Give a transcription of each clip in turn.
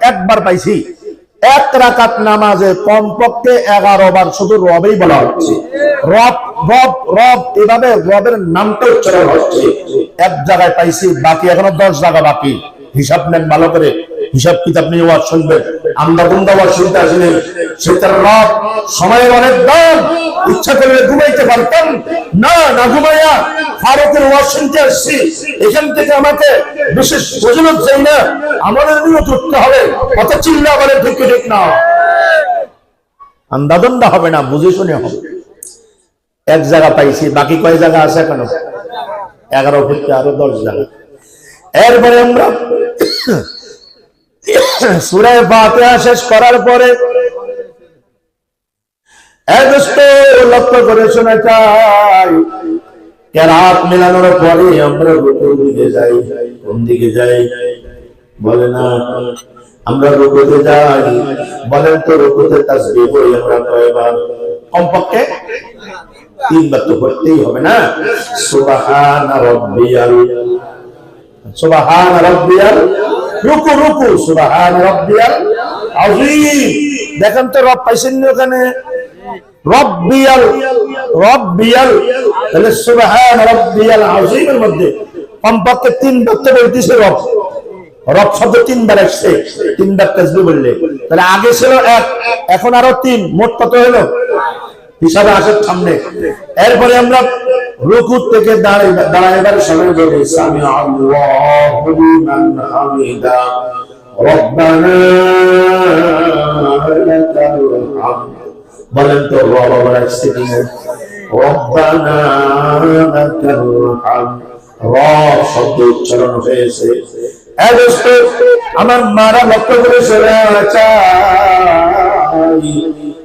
একবার পাইছি। এক রাকাত নামাজে কমপক্ষে এগারো বার শুধু রবেই বলা হচ্ছে। রব রব রব, এভাবে রবের নামটা উচ্চারণ হচ্ছে। এক জায়গায় পাইছি, বাকি এখনও দশ জায়গা বাকি। হিসাব নেন ভালো করে। হিসাব কিতাব নিয়ে ওয়াজ শুনবেন আমরা বন্ধা ওয়াজ শুনতে আসিনি সেটার রব সময়ের অনেক দাম। ইচ্ছা করলে ঘুমাইতে পারতাম। না না ঘুমাইয়া ফারুকের ওয়াজ শুনতে আসছি। এখান থেকে আমাকে বিশেষ প্রযোজক চাই না। আমাদের নিয়ত উঠতে হবে। কত চিল্লা, বলে ঠিক কি ঠিক না। আন্দাদন্দা হবে না, বুঝে শুনে হবে। এক জায়গা পাইছি, বাকি কয় জায়গা আছে কেন এগারো থেকে আরও দশ জায়গা। এরপরে আমরা সুরায় ফাতিহা শেষ করার পরে লক্ষ্য করে শোনা চাই কেরাত মেলানোর পরে আমরা রুকুর দিকে যাই। কোন দিকে যাই? বলে না, আমরা রুকুতে যাই। বলেন তো রুকুতে তাসবিহ করি আমরা কয়বার? কমপক্ষে তিনবার তো করতেই হবে না। সুবহান রাব্বিয়াল সুবহান রাব্বিয়াল। রুকু রুকু রাব্বিয়াল দেখেন তো রব পাইছেন ওখানে? রব্বিয়াল রব্বিয়াল। তাহলে রাব্বিয়াল মধ্যে কমপক্ষে তিনবার তো বলতেছে রব। রব শব্দ তিনবার আসছে, তিনবার তাসবিহ বললে। তাহলে আগে ছিল এক, এখন আরও তিন, মোট কত হলো? হিসাবে আসার সামনে। এরপরে আমরা রুকু থেকে দাঁড়াই দাঁড়াইবার বলেন তো রব শব্দ উচ্চারণ হয়েছে। আমার মারা লক্ষ্য করে চলে চাই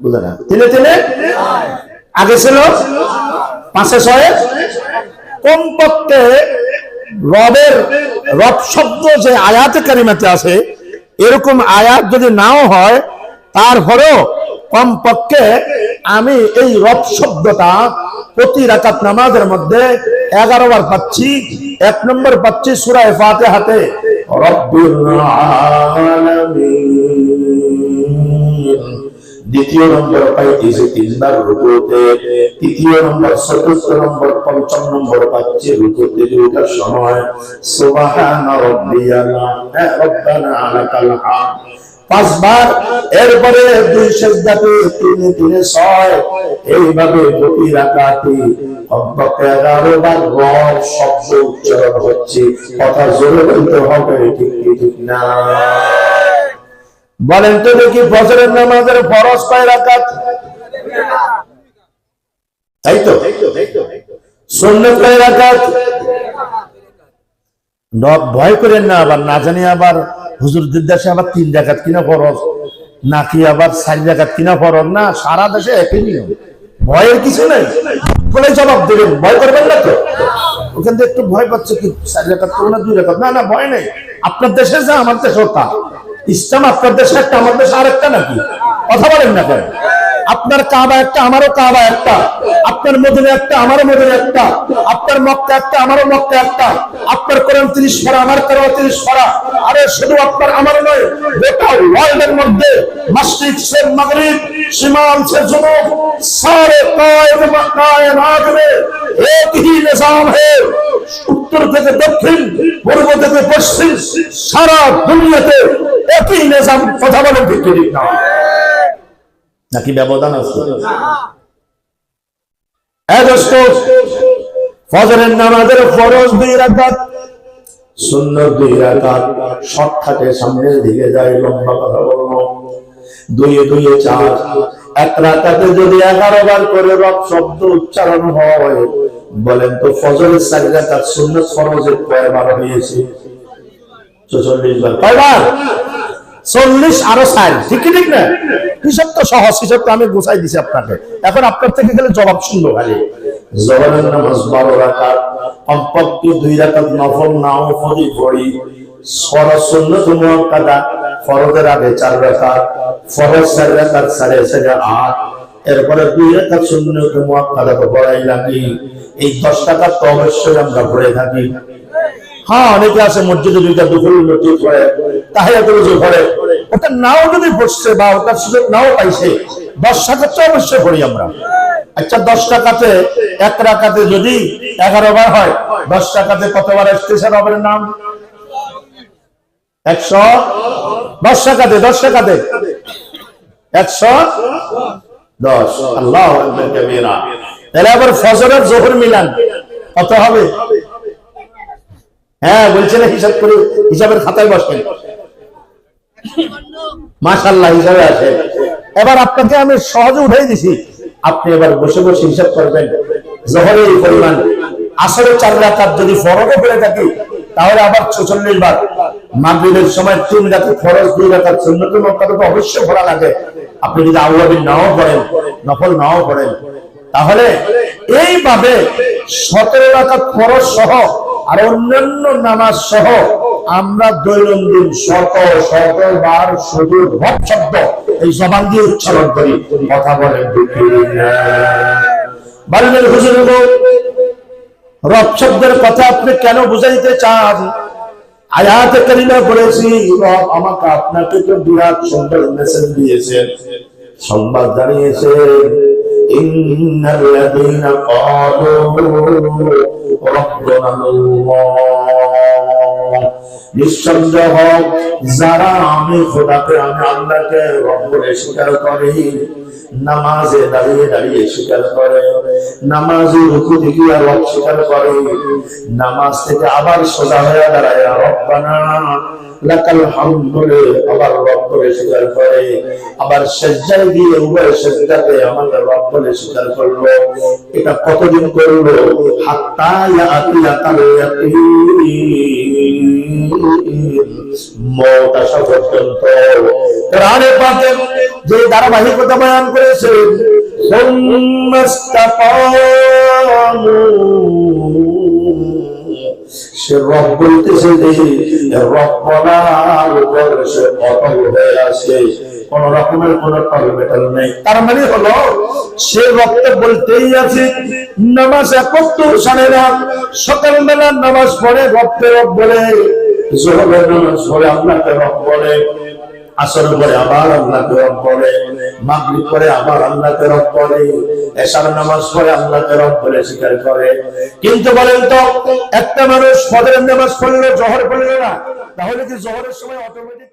বুঝলেন না? তিনে তিনে? আগে ছিল? পাঁচে ছয়ে? কমপক্ষে রবের রব শব্দ যে আয়াতে কারিমাতে আছে, এরকম আয়াত যদি নাও হয়, তারপরেও কমপক্ষে আমি এই রব শব্দটা প্রতি রাকাত নামাজের মধ্যে এগারো বার পাচ্ছি। এক নম্বর পাচ্ছি সুরায় ফাতে হাতে রব্বিল আলামিন। দ্বিতীয় নম্বর পাইতেছে তিনবার রুকুতে তৃতীয় নম্বর চতুর্থ নম্বর পঞ্চম নম্বর পাচ্ছে রুকুতে ওঠার সময়। সুবহান রাব্বিয়াল হ্যাঁ, রব্বানা লাকাল হামদ। পাঁচবার এরপরে দুই সেজদাতে তিনে তিনে ছয়। এইভাবে এগারো বার রব শব্দ উচ্চারণ হচ্ছে। কথা জোরে বলতে হবে ঠিক ঠিক না? বলেন তো দেখি ফজরের নামাজের ফরজ কয় রাকাত? তাই তো। সুন্নত কয় রাকাত? ভয় করেন না, আবার না জানি আবার হুজুরদের দেশে আবার তিন জায়গাত কিনা ফরজ, নাকি আবার চার জায়গাত কিনা ফরজ? না, সারা দেশে ভয়ের কিছু নেই। বলে জবাব দেবেন, ভয় করবেন না তো? ওখান থেকে একটু ভয় পাচ্ছে কি, চার জায়গাত করব না, দুই জায়গাত না না, ভয় নেই। আপনার দেশে যা, আমার দেশেও তা। ইসলাম আপনার দেশে একটা, আমার দেশে আরেকটা নাকি? কথা বলেন না কেন? আপনার কাবা একটা, আমারও কাবা একটা। আপনার মদিনে একটা, আমারও মদিনে একটা। আপনার মক্কা একটা, আমারও মক্কা একটা। আপনার কোরআন তিরিশ ফরা আমার কোরআন তিরিশ ফরা আরে, শুধু আপনার আমার নয়, গোটা ওয়ার্ল্ডের মধ্যে মসজিদ সে মগরিব শিমাল সে জুনুব সারে কায়দ কায়নাত মে এক হি নিজাম হে। উত্তর থেকে দক্ষিণ, পূর্ব থেকে পশ্চিম, সারা দুনিয়াতে একই কথা বলেন না নাকি ব্যবধান আছে? হ্যাঁ দোস্ত। ফজরের নামাজের ফরজ দুই রাকাত সুন্নত দুই রাকাত শর্টকাটে সামনের দিকে যায় লম্বা কথা বলব দুইয়ে দুইয়ে চার। এক রাকাতে যদি এগারো বার করে রব শব্দ উচ্চারণ হয় বলেন তো ফজরের চারি রাকাত সুন্নত ফরজের কয়বার হয়েছে? চল্লিশ বার। কয়বার? চল্লিশ আরও ষাট ঠিক ঠিক না? হিসাব তো সহজ হিসাব তো আমি গোছাই দিছি আপনাকে। এখন আপনার থেকে গেলে জবাব শুনব খালি। জবানের নামাজ বারো কমপক্ষে দুই নফল নাও ফজি পড়ি ফরজ সুন্নত মুআক্কাদা ফরজের আগে চার রাকাত ফরজ চার রাকাত সাড়ে সাড়ে আট। এরপরে দুই রাকাত সুন্নত মুআক্কাদা তো পড়াই লাগি। এই দশ টাকা তো অবশ্যই আমরা পড়ে থাকি। হ্যাঁ অনেকে আছে মসজিদে দুইটা দুপুর নটি পড়ে তাহিয়াতুল রুজু পড়ে ওটা নাও যদি পড়ছে বা ওটার সুযোগ নাও পাইছে, দশ টাকা তো অবশ্যই পড়ি আমরা। আচ্ছা দশ টাকাতে, এক রাকাতে যদি এগারো বার হয়, দশ টাকাতে কতবার স্টেশন হবে নাম? একশো? দশ টাকাতে দশ টাকাতে? একশো? দশ। আল্লাহ তাহলে আবার ফজরের জোহর মিলান, কত হবে? হ্যাঁ বলছে না, হিসাব করে, হিসাবের খাতায় বসেন। মাশাল্লাহ হিসাবে আছে এবার আপনাকে আমি সহজে উঠাই দিছি। আপনি এবার বসে বসে হিসাব করবেন। জহরের পরিমাণ। আসলে চার রাকাত যদি ফরজও করে থাকি, তাহলে আবার ছেচল্লিশ বার। মাগরিবের সময় তিন রাকাত ফরজ, দুই রাকাত সুন্নত মক্কাতে তো অবশ্যই ভরা লাগে। আপনি যদি আউয়াবিন নাও করেন নফল নাও করেন তাহলে এইভাবে সতেরো রাকাত ফরজ সহ আর অন্যান্য নামাজ সহ আমরা দৈনন্দিন শত শত বার শুধু শব্দ এই জবান দিয়ে উচ্চারণ করি, কথা বলেন শব্দের কথা আপনি কেন বুঝাইতে চান? আয়াতে কারিমা রব আমাকে আপনাকে তো বিরাট সুন্দর মেসেজ দিয়েছেন সংবাদ জানিয়েছেন ইন্নাল্লাযীনা ক্বালু নিঃসন্দেহ যারা আমি খোদাকে আমি আল্লাহকে রব্বরে স্বীকার করি নামাজে দাঁড়িয়ে দাঁড়িয়ে স্বীকার করে, নামাজে থেকে আর রব স্বীকার করে। নামাজ থেকে আবার সোজা হয়ে দাঁড়ায় রব্বানা, লাকাল হামদুলে আবার রব বলে স্বীকার করে। আবার উভয় আমাদের রব বলে স্বীকার করল। এটা কতদিন করল? হাত্তা ইয়াতিয়া তাল মত আসা পর্যন্ত কোরআনে পাকে যে ধারাবাহিকতা বয়ান করেছে সে রব বলতেছে যে উপর সে অটল হয়ে আছে। কোন রকমের কোন টলমেটাল নেই। তার মানে হলো, সে রক্ত বলতেই আছে, নামাজ সকালবেলা নামাজ পড়ে রক্তে বলে, জোহরের নামাজ পড়ে রব বলে আসর পরে আবার আল্লাহকে রব বলে পরে আবার আল্লাহকে রব বলে নামাজ পড়ে আল্লাহকে রব বলে স্বীকার করে। কিন্তু বলেন তো, একটা মানুষ ফজরের নামাজ পড়ল, জহর পড়ল না? তাহলে কি জহরের সময় অটোমেটিক